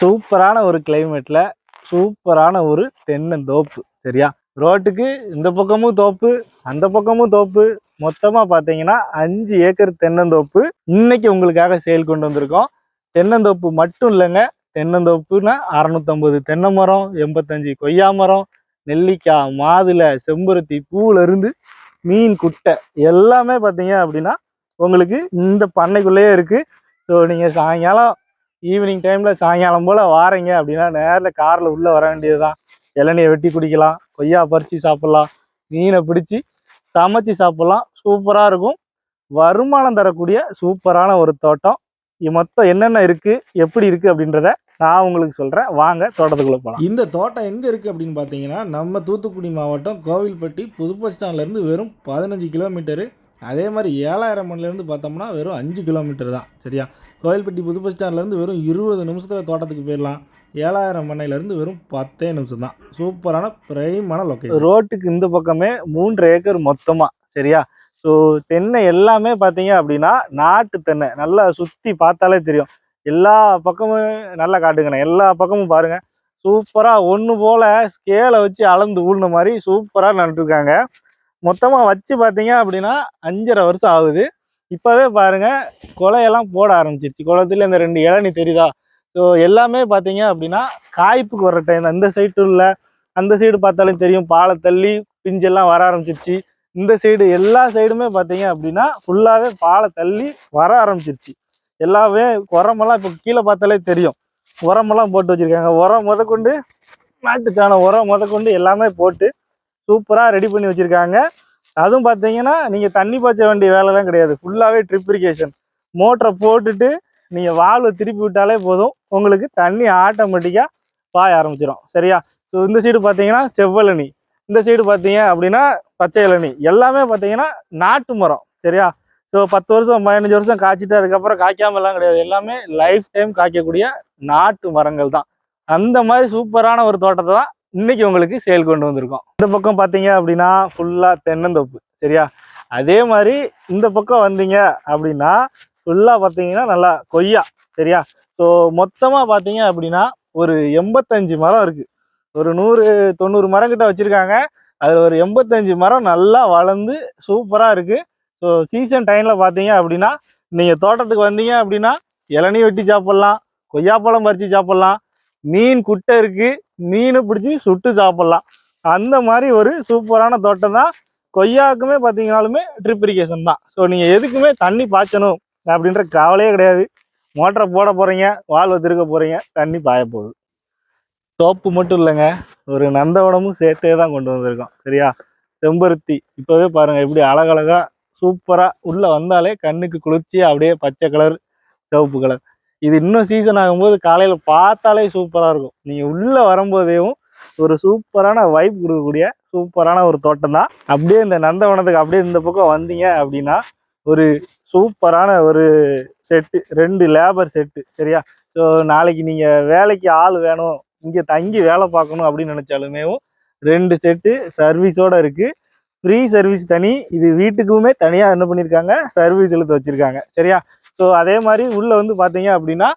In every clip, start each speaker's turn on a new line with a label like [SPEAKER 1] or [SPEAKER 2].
[SPEAKER 1] சூப்பரான ஒரு கிளைமேட்டில் சூப்பரான ஒரு தென்னந்தோப்பு சரியா? ரோட்டுக்கு இந்த பக்கமும் தோப்பு அந்த பக்கமும் தோப்பு. மொத்தமாக பார்த்தீங்கன்னா அஞ்சு ஏக்கர் தென்னந்தோப்பு இன்னைக்கு உங்களுக்காக சேல் கொண்டு வந்திருக்கோம். தென்னந்தோப்பு மட்டும் இல்லைங்க. தென்னந்தோப்புனா அறநூத்தம்பது தென்னை மரம் எண்பத்தஞ்சு கொய்யா மரம் நெல்லிக்காய் மாதுளை செம்பருத்தி பூவிலருந்து மீன் குட்டை எல்லாமே பார்த்தீங்க அப்படின்னா உங்களுக்கு இந்த பண்ணைக்குள்ளேயே இருக்குது ஸோ நீங்கள் சாயங்காலம் ஈவினிங் டைமில் சாயங்காலம் போல் வாரீங்க அப்படின்னா நேரில் காரில் உள்ளே வர வேண்டியது தான் இளநியை வெட்டி குடிக்கலாம் கொய்யா பறித்து சாப்பிட்லாம் மீனை பிடிச்சி சமைச்சு சாப்பிட்லாம். சூப்பராக இருக்கும். வருமானம் தரக்கூடிய சூப்பரான ஒரு தோட்டம். இது மொத்தம் என்னென்ன இருக்குது எப்படி இருக்குது அப்படின்றத நான் உங்களுக்கு சொல்கிறேன் வாங்க தோட்டத்துக்குள்ளே போகலாம்
[SPEAKER 2] இந்த தோட்டம் எங்கே இருக்குது அப்படின்னு பார்த்தீங்கன்னா நம்ம தூத்துக்குடி மாவட்டம் கோவில்பட்டி புது பஸ் ஸ்டாண்ட்லேருந்து வெறும் பதினஞ்சு கிலோமீட்டரு அதே மாதிரி ஏழாயிரம் மணிலேருந்து பார்த்தோம்னா வெறும் அஞ்சு கிலோமீட்டர் தான் சரியா? கோயில்பட்டி புது பஸ் ஸ்டாண்ட்லேருந்து வெறும் இருபது நிமிஷத்தில் தோட்டத்துக்கு போயிடலாம். ஏழாயிரம் மண்ணையிலேருந்து வெறும் பத்தே நிமிஷம் தான். சூப்பரான பிரைமான லொக்கேஷன்
[SPEAKER 1] ரோட்டுக்கு இந்த பக்கமே மூன்று ஏக்கர் மொத்தமாக சரியா? ஸோ தென்னை எல்லாமே பார்த்தீங்க அப்படின்னா நாட்டு தென்னை. நல்லா சுற்றி பார்த்தாலே தெரியும். எல்லா பக்கமும் நல்லா காட்டுங்கண்ணே. எல்லா பக்கமும் பாருங்கள் சூப்பராக ஒன்று போல் ஸ்கேலை வச்சு அளந்து ஊழ்ன மாதிரி சூப்பராக நட்டுருக்காங்க மொத்தமாக வச்சு பார்த்தீங்க அப்படின்னா அஞ்சரை வருஷம் ஆகுது. இப்போவே பாருங்க குலையெல்லாம் போட ஆரம்பிச்சிருச்சு. குளத்துல இந்த ரெண்டு இளநி தெரியுதா? ஸோ எல்லாமே பார்த்தீங்க அப்படின்னா காய்ப்புக்கு வர டைம் இந்த சைடு உள்ள அந்த சைடு பார்த்தாலும் தெரியும். பாலை தள்ளி பிஞ்செல்லாம் வர ஆரம்பிச்சிருச்சு. இந்த சைடு எல்லா சைடுமே பார்த்தீங்க அப்படின்னா ஃபுல்லாகவே பாலை தள்ளி வர ஆரம்பிச்சிருச்சு. எல்லாமே உரமெல்லாம் இப்போ கீழே பார்த்தாலே தெரியும். உரமெல்லாம் போட்டு வச்சுருக்காங்க. உரம் முதற்கொண்டு மாட்டுச்சாணம் உரம் முதற்கொண்டு எல்லாமே போட்டு சூப்பராக ரெடி பண்ணி வச்சுருக்காங்க. அதுவும் பார்த்தீங்கன்னா நீங்கள் தண்ணி பாய்ச்ச வேண்டிய வேலைலாம் கிடையாது. ஃபுல்லாகவே ட்ரிப் இரிகேஷன் மோட்டரை போட்டுட்டு நீங்கள் வால்வை திருப்பி விட்டாலே போதும். உங்களுக்கு தண்ணி ஆட்டோமேட்டிக்காக பாய ஆரம்பிச்சிடும் சரியா? ஸோ இந்த சைடு பார்த்தீங்கன்னா செவ்வழனி இந்த சைடு பார்த்தீங்க அப்படின்னா பச்சை இளநி எல்லாமே பார்த்தீங்கன்னா நாட்டு மரம். சரியா? ஸோ பத்து வருஷம் பதினஞ்சு வருஷம் காய்ச்சிட்டு அதுக்கப்புறம் காய்க்காமலாம் கிடையாது. எல்லாமே லைஃப் டைம் காய்க்கக்கூடிய நாட்டு மரங்கள் தான். அந்த மாதிரி சூப்பரான ஒரு தோட்டத்தை தான் இன்னைக்கு உங்களுக்கு சேல் கொண்டு வந்திருக்கோம். இந்த பக்கம் பார்த்தீங்க அப்படின்னா ஃபுல்லாக தென்னந்தோப்பு சரியா? அதே மாதிரி இந்த பக்கம் வந்தீங்க அப்படின்னா ஃபுல்லாக பார்த்தீங்கன்னா நல்லா கொய்யா சரியா? ஸோ மொத்தமாக பார்த்தீங்க அப்படின்னா ஒரு எண்பத்தஞ்சு மரம் இருக்குது ஒரு நூறு தொண்ணூறு மரம் கிட்ட வச்சிருக்காங்க. அதில் ஒரு எண்பத்தஞ்சு மரம் நல்லா வளர்ந்து சூப்பராக இருக்குது ஸோ சீசன் டைமில் பார்த்தீங்க அப்படின்னா நீங்கள் தோட்டத்துக்கு வந்தீங்க அப்படின்னா இளநீ வெட்டி சாப்பிட்லாம் கொய்யாப்பழம் பறித்து சாப்பிட்லாம் மீன் குட்டை இருக்குது மீனை பிடிச்சி சுட்டு சாப்பிட்லாம். அந்த மாதிரி ஒரு சூப்பரான தோட்டம் தான். கொய்யாவுக்குமே பார்த்தீங்கனாலுமே ட்ரிப் இரிகேஷன் தான். ஸோ நீங்கள் எதுக்குமே தண்ணி பாய்ச்சணும் அப்படின்ற கவலையே கிடையாது. மோட்டரை போட போகிறீங்க வால் திருக்க போகிறீங்க தண்ணி பாய போகுது. தோப்பு மட்டும் இல்லைங்க ஒரு நந்தவனமும் சேர்த்தே தான் கொண்டு வந்திருக்கோம். சரியா? செம்பருத்தி இப்போவே பாருங்கள் எப்படி அழகழகாக சூப்பராக உள்ளே வந்தாலே கண்ணுக்கு குளிர்ச்சி அப்படியே பச்சை கலர் சிவப்பு கலர் இது இன்னும் சீசன் ஆகும்போது காலையில் பார்த்தாலே சூப்பராக இருக்கும். நீங்கள் உள்ளே வரும்போதேவும் ஒரு சூப்பரான வைப் கொடுக்கக்கூடிய சூப்பரான ஒரு தோட்டம் தான். அப்படியே இந்த நந்தவனத்துக்கு அப்படியே இந்த பக்கம் வந்தீங்க அப்படின்னா ஒரு சூப்பரான ஒரு செட்டு ரெண்டு லேபர் செட்டு சரியா? ஸோ நாளைக்கு நீங்கள் வேலைக்கு ஆள் வேணும் இங்கே தங்கி வேலை பார்க்கணும் அப்படின்னு நினச்சாலுமேவும் ரெண்டு செட்டு சர்வீஸோட இருக்குது ஃப்ரீ சர்வீஸ் தனி இது வீட்டுக்குமே தனியாக என்ன பண்ணியிருக்காங்க சர்வீஸ் இழுத்து வச்சுருக்காங்க சரியா? ஸோ அதே மாதிரி உள்ளே வந்து பார்த்தீங்க அப்படின்னா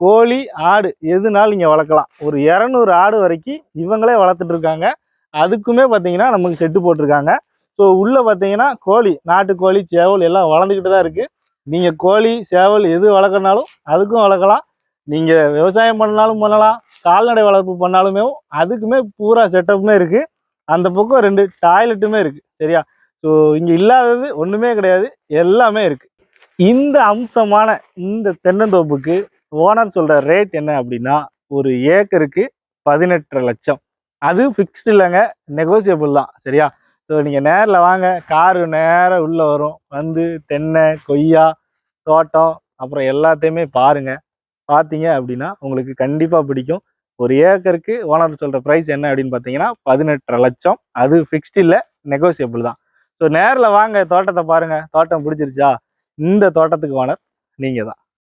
[SPEAKER 1] கோழி ஆடு எதுனாலும் இங்கே வளர்க்கலாம். ஒரு இரநூறு ஆடு வரைக்கும் இவங்களே வளர்த்துட்டு இருக்காங்க. அதுக்குமே பார்த்தீங்கன்னா நமக்கு செட்டு போட்டிருக்காங்க. ஸோ உள்ளே பார்த்தீங்கன்னா கோழி நாட்டுக்கோழி சேவல் எல்லாம் வளர்ந்துக்கிட்டு தான் இருக்குது நீங்கள் கோழி சேவல் எது வளர்க்கறனாலும் அதுக்கும் வளர்க்கலாம். நீங்கள் விவசாயம் பண்ணாலும் பண்ணலாம். கால்நடை வளர்ப்பு பண்ணாலுமே அதுக்குமே பூரா செட்டப்புமே இருக்குது அந்த பக்கம் ரெண்டு டாய்லெட்டுமே இருக்குது சரியா? ஸோ இங்கே இல்லாதது ஒன்றுமே கிடையாது. எல்லாமே இருக்குது இந்த அம்சமான இந்த தென்னந்தோப்புக்கு ஓனர் சொல்கிற ரேட் என்ன அப்படின்னா ஒரு ஏக்கருக்கு பதினெட்டரை லட்சம். அது ஃபிக்ஸ்டு இல்லைங்க நெகோசியபிள் தான் சரியா? ஸோ நீங்கள் நேரில் வாங்க காரு நேராக உள்ளே வரும். வந்து தென்னை கொய்யா தோட்டம் அப்புறம் எல்லாத்தையுமே பாருங்கள் பார்த்தீங்க அப்படின்னா உங்களுக்கு கண்டிப்பாக பிடிக்கும். ஒரு ஏக்கருக்கு ஓனர் சொல்கிற ப்ரைஸ் என்ன அப்படின்னு பார்த்தீங்கன்னா பதினெட்டரை லட்சம். அது ஃபிக்ஸ்டு இல்லை நெகோசியபிள் தான். ஸோ நேரில் வாங்க தோட்டத்தை பாருங்கள் தோட்டம் பிடிச்சிருச்சா? இந்த தோட்டத்துக்கு ஓனர் நீங்கள் தான்